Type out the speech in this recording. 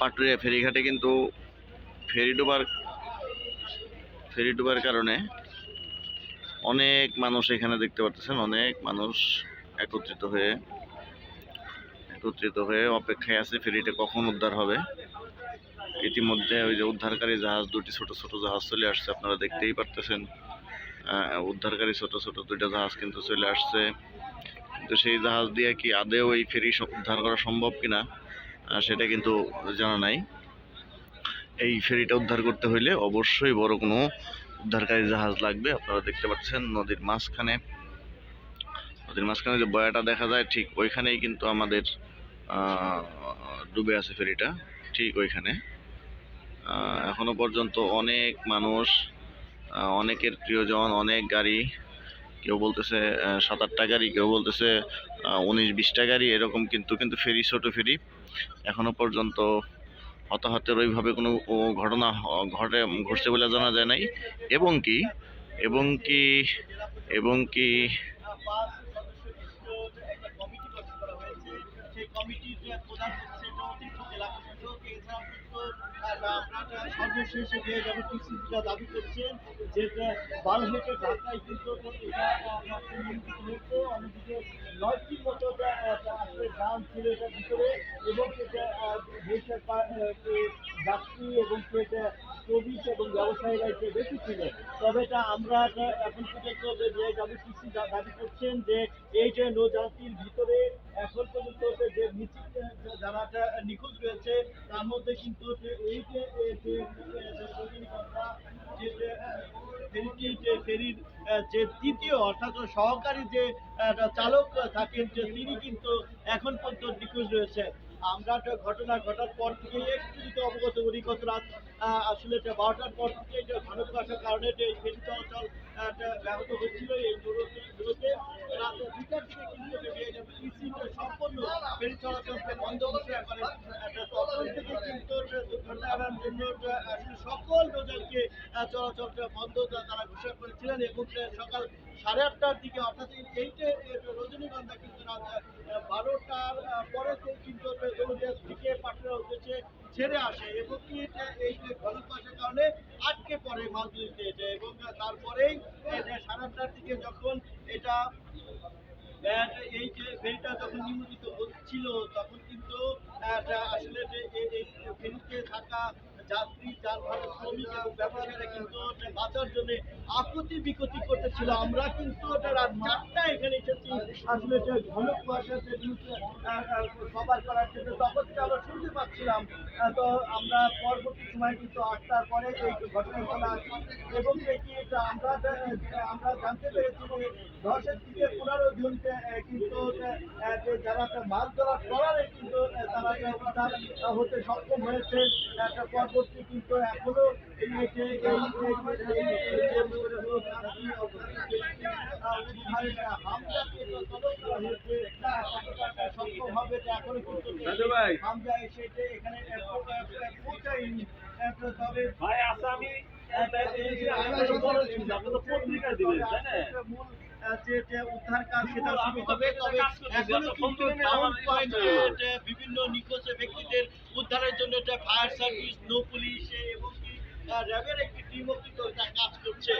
পাটুরিয়া ফেরিঘাটে কিন্তু ফেরি ডোবার ফেরি ডোবার কারণে অনেক মানুষ এখানে দেখতে পাচ্ছেন অনেক মানুষ একত্রিত হয়ে একত্রিত হয়ে অপেক্ষায় আছে ফেরিটা কখন উদ্ধার হবে। ইতিমধ্যে ওই যে উদ্ধারকারী জাহাজ, দুটি ছোট ছোট জাহাজ চলে আসছে, আপনারা দেখতেই পারতেছেন। উদ্ধারকারী ছোট ছোট দুইটা জাহাজ কিন্তু চলে আসছে। কিন্তু সেই জাহাজ দিয়ে কি আদেও এই ফেরি উদ্ধার করা সম্ভব কিনা? সেটা কিন্তু জানা নাই। এই ফেরিটা উদ্ধার করতে হইলে অবশ্যই বড় কোনো উদ্ধারকারী জাহাজ লাগবে। আপনারা দেখতে পাচ্ছেন নদীর মাঝখানে। নদীর মাঝখানে যে বয়াটা দেখা যায়, ঠিক ওইখানেই কিন্তু আমাদের ডুবে আছে ফেরিটা, ঠিক ওইখানে। এখনও পর্যন্ত অনেক মানুষ অনেকের প্রিয়জন, অনেক গাড়ি কেউ বলতেছে সাত আটটা গাড়ি কেউ বলতেছে উনিশ বিশটা গাড়ি এরকম কিন্তু কিন্তু ফেরি, ছোটো ফেরি। এখনও পর্যন্ত হতাহতের ওইভাবে কোনো ঘটনা ঘটে, ঘটছে বলে জানা যায় নাই। এবং কি এবং কি এবং কি প্রধান এটা অতিরিক্ত জেলা প্রশাসক, এছাড়াও কিন্তু দাবি করছেন যে বারো কিন্তু এটা হয়েছে। নয়টির মতো এটার ভিতরে এবং সেটা যাত্রী এবং সেটা শ্রমিক এবং ব্যবসায়ীরা এতে বেশি ছিল। তবে এটা আমরা এখন যে ডাব্লিউটিসি দাবি করছেন যে এই যে নৌযাত্রীর ভিতরে এখন পর্যন্ত যে- যারা নিখোঁজ রয়েছে, তার মধ্যে কিন্তু এই যে ফেরিটি যে ফেরির যে তৃতীয় অর্থাৎ সহকারী যে চালক থাকেন, যে তিনি কিন্তু এখন পর্যন্ত নিখোঁজ রয়েছে। আমরা একটা ঘটনা ঘটার পর থেকে একটু যদি অবগত করি, গত রাত আসলে এটা বারোটার পর থেকে ঘন কারণে যে ফেরি চলাচল ব্যাহত হচ্ছিল, এই দূরত্বে রাত দুটার দিকে কিন্তু পিসি সম্পূর্ণ ফেরি চলাচলকে বন্ধ ঘোষণা করে একটা তখন থেকে কিন্তু একটা দুর্ঘটনা এড়ানোর জন্য একটা আসলে সকল নৌযানকে চলাচলটা বন্ধ তারা ঘোষণা করেছিলেন এবং সকাল সাড়ে আটটার দিকে অর্থাৎ এইটে রজনীগন্ধা কিন্তু বারোটার পরে কিন্তু থেকে পাটনার উদ্দেশ্যে ছেড়ে আসে এবং কি এই যে ঘন কারণে আটকে পড়ে মালদুলিতে এবং তারপরেই সাড়ে আটটার দিকে যখন এটা এই যে ফেরিটা যখন নিয়োজিত হচ্ছিল তখন কিন্তু আসলে ফেরিতে থাকা যাত্রী কিন্তু বাঁচার জন্য আপত্তি বিকতি করতেছিল। আমরা কিন্তু রাত এখানে এসেছি। আসলে যে ঘন আহ, সবার করার জন্য তখন আমরা শুনতে পাচ্ছিলাম। তো আমরা পরবর্তী সময় কিন্তু আটটার পরে এই ঘটনাগুলো এবং এটা আমরা আমরা জানতে পেরেছি যে দশের থেকে পনেরো জনকে কিন্তু যারা মাছ ধরার ট্রলারে কিন্তু তারা হতে সক্ষম হয়েছে। একটা পরবর্তী কিন্তু এখনও এই যে এই- এই- এই- এই যে আহ, উদ্ধারের হামলাকে তদন্ত করা হয়েছে আহ, কতটা সক্ষম হবে এটা এখনও কিন্তু হামলা এসে যে এখানে আহ, পৌ- আহ, পৌঁছায়নি আহ, তো তবে ভাই আসামি পত্রিকা দিবেন তাই না যে উদ্ধার কাজ সেটা হবে তবে বিভিন্ন নিখোঁজ ব্যক্তিদের উদ্ধারের জন্য এটা ফায়ার সার্ভিস নো পুলিশ এবং র্যাবের একটি টিমও কিন্তু কাজ করছে।